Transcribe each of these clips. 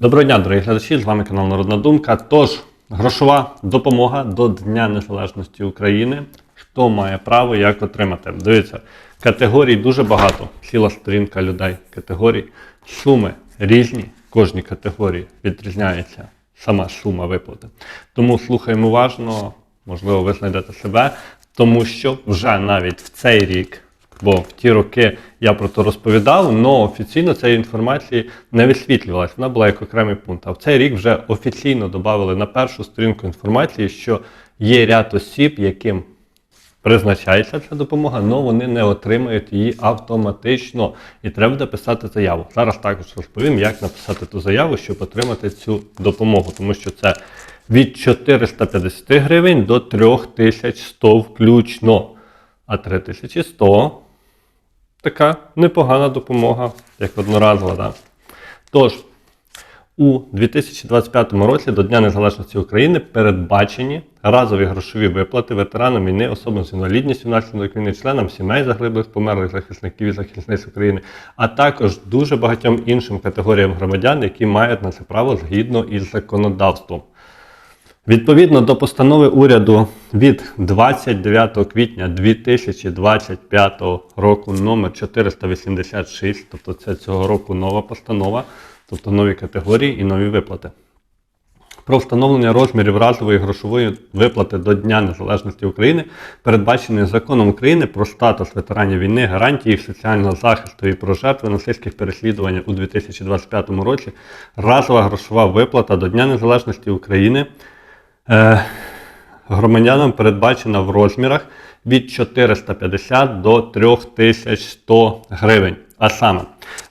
Доброго дня, дорогі глядачі! З вами канал Народна Думка. Тож, грошова допомога до Дня Незалежності України. Хто має право, як отримати? Дивіться, категорій дуже багато. Ціла сторінка людей. Категорій. Суми різні. Кожній категорії відрізняється сама сума виплати. Тому слухаємо уважно, можливо, ви знайдете себе, тому що вже навіть в цей рік. Бо в ті роки я про це розповідав, але офіційно цієї інформації не висвітлювалася. Вона була як окремий пункт. А в цей рік вже офіційно додали на першу сторінку інформації, що є ряд осіб, яким призначається ця допомога, але вони не отримають її автоматично. І треба буде писати заяву. Зараз також розповім, як написати ту заяву, щоб отримати цю допомогу, тому що це від 450 гривень до 3100 включно. А 3100 така непогана допомога, як одноразова. Да? Тож, у 2025 році до Дня Незалежності України передбачені разові грошові виплати ветеранам війни, особам з інвалідністю внаслідок війни, членам сімей загиблих, померлих захисників і захисниць України, а також дуже багатьом іншим категоріям громадян, які мають на це право згідно із законодавством. Відповідно до постанови уряду від 29 квітня 2025 року номер 486, тобто це цього року нова постанова, тобто нові категорії і нові виплати. Про встановлення розмірів разової грошової виплати до Дня Незалежності України передбачений законом України про статус ветеранів війни, гарантії соціального захисту і про жертви насильських переслідувань у 2025 році. Разова грошова виплата до Дня Незалежності України громадянам передбачена в розмірах від 450 до 3100 гривень. А саме,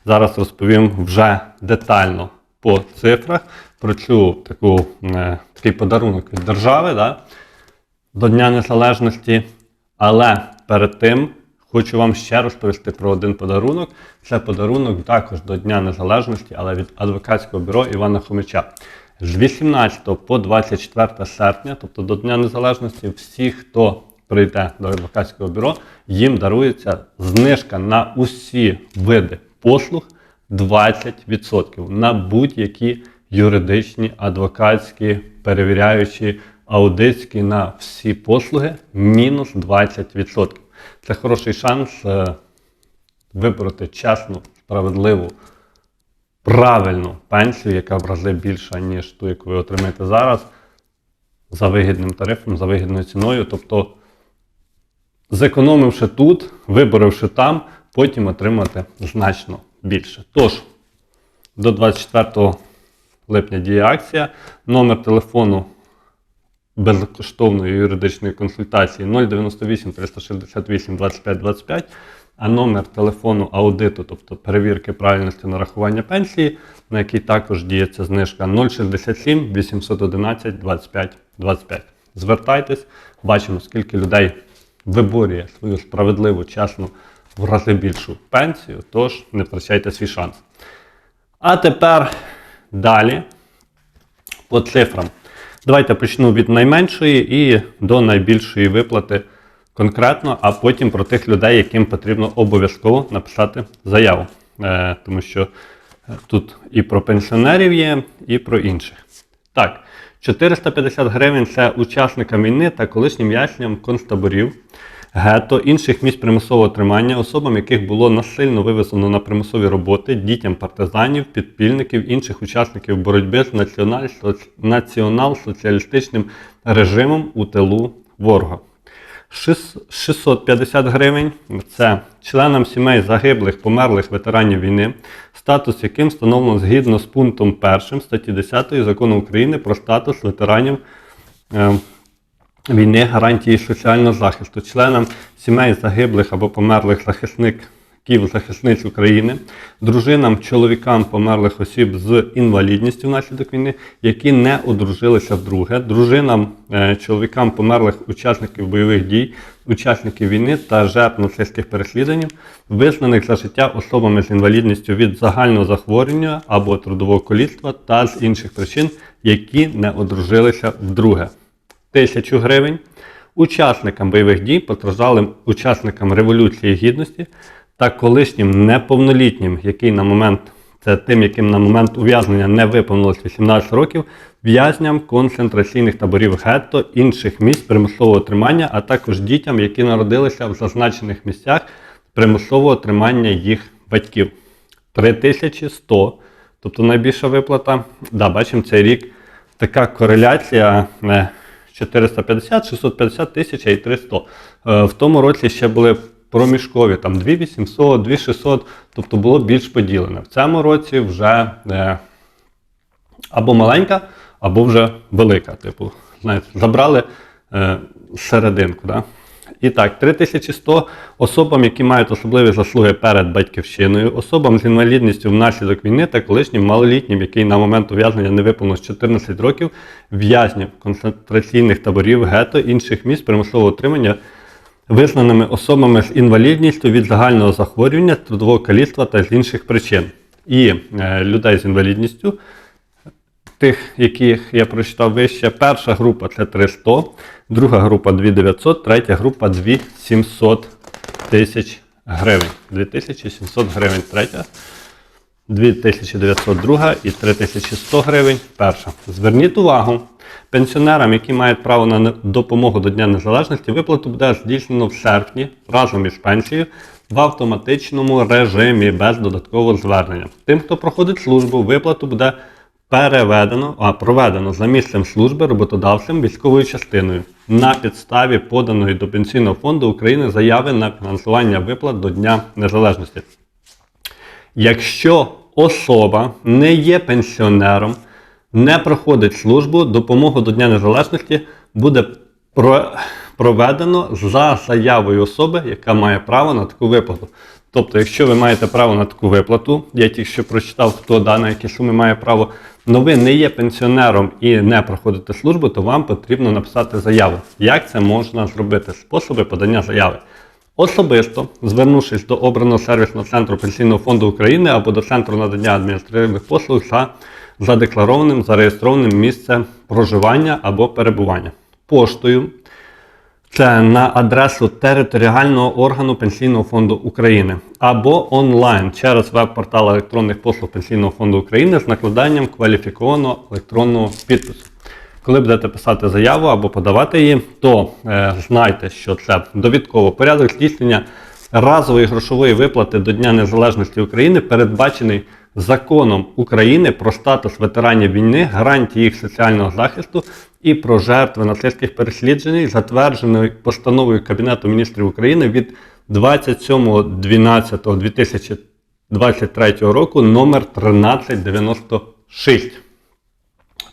зараз розповім вже детально по цифрах про цю таку, е, такий подарунок від держави да, до Дня Незалежності. Але перед тим хочу вам ще розповісти про один подарунок. Це подарунок також до Дня Незалежності, але від адвокатського бюро Івана Хомича. З 18 по 24 серпня, тобто до Дня Незалежності, всі, хто прийде до адвокатського бюро, їм дарується знижка на усі види послуг 20% на будь-які юридичні, адвокатські, перевіряючі, аудитські на всі послуги мінус 20%. Це хороший шанс е, вибрати чесну, справедливу, правильну пенсію, яка в рази більша, ніж ту, яку ви отримаєте зараз, за вигідним тарифом, за вигідною ціною. Тобто, зекономивши тут, виборивши там, потім отримати значно більше. Тож, до 24 липня діє акція. Номер телефону безкоштовної юридичної консультації 098 368 25 25, а номер телефону аудиту, тобто перевірки правильності нарахування пенсії, на який також діється знижка 067 811 25 25. Звертайтесь, бачимо, скільки людей виборює свою справедливу, чесну, в рази більшу пенсію, тож не втрачайте свій шанс. А тепер далі по цифрам. Давайте почну від найменшої і до найбільшої виплати конкретно, а потім про тих людей, яким потрібно обов'язково написати заяву. Е, тому що е, тут і про пенсіонерів є, і про інших. Так, 450 гривень це учасникам війни та колишнім ясням концтаборів, гетто, інших місць примусового тримання, особам, яких було насильно вивезено на примусові роботи, дітям партизанів, підпільників, інших учасників боротьби з націонал-соціалістичним режимом у тилу ворога. Шис- 650 гривень. Це членам сімей загиблих, померлих ветеранів війни, статус яким встановлено згідно з пунктом 1 статті 10 закону України про статус ветеранів е, війни, гарантії соціального захисту, членам сімей загиблих або померлих захисників захисниць України, дружинам, чоловікам померлих осіб з інвалідністю внаслідок війни, які не одружилися вдруге, дружинам, е, чоловікам померлих учасників бойових дій, учасників війни та жертв нацистських переслідувань, визнаних за життя особами з інвалідністю від загального захворювання або трудового коліцтва та з інших причин, які не одружилися вдруге. Тисячу гривень учасникам бойових дій, постраждалим учасникам Революції Гідності та колишнім неповнолітнім, який на момент це тим, яким на момент ув'язнення не виповнилось 18 років, в'язням концентраційних таборів гетто, інших місць примусового тримання, а також дітям, які народилися в зазначених місцях примусового тримання їх батьків. 3100, тобто найбільша виплата. Да, бачимо цей рік така кореляція е, 450, 650 тисяч і 300. Е, В тому році ще були проміжкові, там 2800, 2600, тобто було більш поділене. В цьому році вже е, або маленька, або вже велика. Типу, знаєте, забрали е, серединку. Да? І так, 3100 особам, які мають особливі заслуги перед батьківщиною, особам з інвалідністю внаслідок війни та колишнім малолітнім, який на момент ув'язнення не виповнилось 14 років, в'язнів концентраційних таборів, гетто, інших місць примусового утримання, визнаними особами з інвалідністю від загального захворювання, трудового каліцтва та з інших причин. І е, людей з інвалідністю тих, яких я прочитав вище, перша група це 300, друга група 2900, третя група 2700 тисяч гривень. 2700 гривень третя, 2900 друга і 3100 гривень перша. Зверніть увагу, пенсіонерам, які мають право на допомогу до Дня Незалежності, виплату буде здійснено в серпні разом із пенсією в автоматичному режимі без додаткового звернення. Тим, хто проходить службу, виплату буде переведено, а проведено за місцем служби роботодавцем військовою частиною на підставі поданої до Пенсійного фонду України заяви на фінансування виплат до Дня Незалежності. Якщо особа не є пенсіонером, не проходить службу, допомогу до Дня Незалежності буде про- проведено за заявою особи, яка має право на таку виплату. Тобто, якщо ви маєте право на таку виплату, я тільки що прочитав, хто да, на які суми має право, але ви не є пенсіонером і не проходите службу, то вам потрібно написати заяву. Як це можна зробити? Способи подання заяви. Особисто, звернувшись до обраного сервісного центру Пенсійного фонду України або до центру надання адміністративних послуг за задекларованим зареєстрованим місцем проживання або перебування. Поштою це на адресу територіального органу Пенсійного фонду України або онлайн через веб-портал електронних послуг Пенсійного фонду України з накладанням кваліфікованого електронного підпису. Коли будете писати заяву або подавати її, то е, знайте, що це довідково порядок здійснення разової грошової виплати до Дня Незалежності України передбачений законом України про статус ветеранів війни, гарантії їх соціального захисту і про жертви нацистських пересліджень, затвердженої постановою Кабінету міністрів України від 27.12.2023 року номер 1396.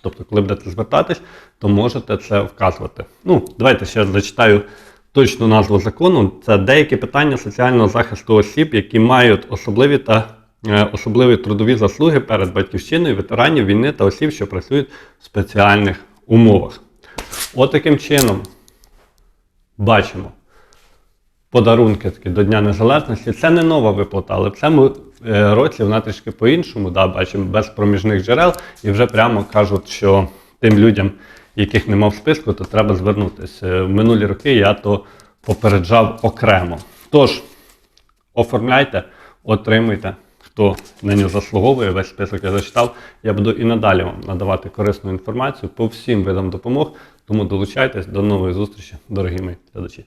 Тобто, коли будете звертатись, то можете це вказувати. Ну, давайте ще зачитаю точну назву закону. Це деякі питання соціального захисту осіб, які мають особливі та е, особливі трудові заслуги перед батьківщиною, ветеранів війни та осіб, що працюють в спеціальних умовах. От таким чином бачимо подарунки такі до Дня Незалежності. Це не нова виплата, але в цьому е, році вона трішки по-іншому, да, бачимо, без проміжних джерел, і вже прямо кажуть, що тим людям, яких нема в списку, то треба звернутися. Е, В минулі роки я то попереджав окремо. Тож, оформляйте, отримуйте. Хто на нього заслуговує, весь список я зачитав. Я буду і надалі вам надавати корисну інформацію по всім видам допомог. Тому долучайтесь до нової зустрічі, дорогі мої глядачі.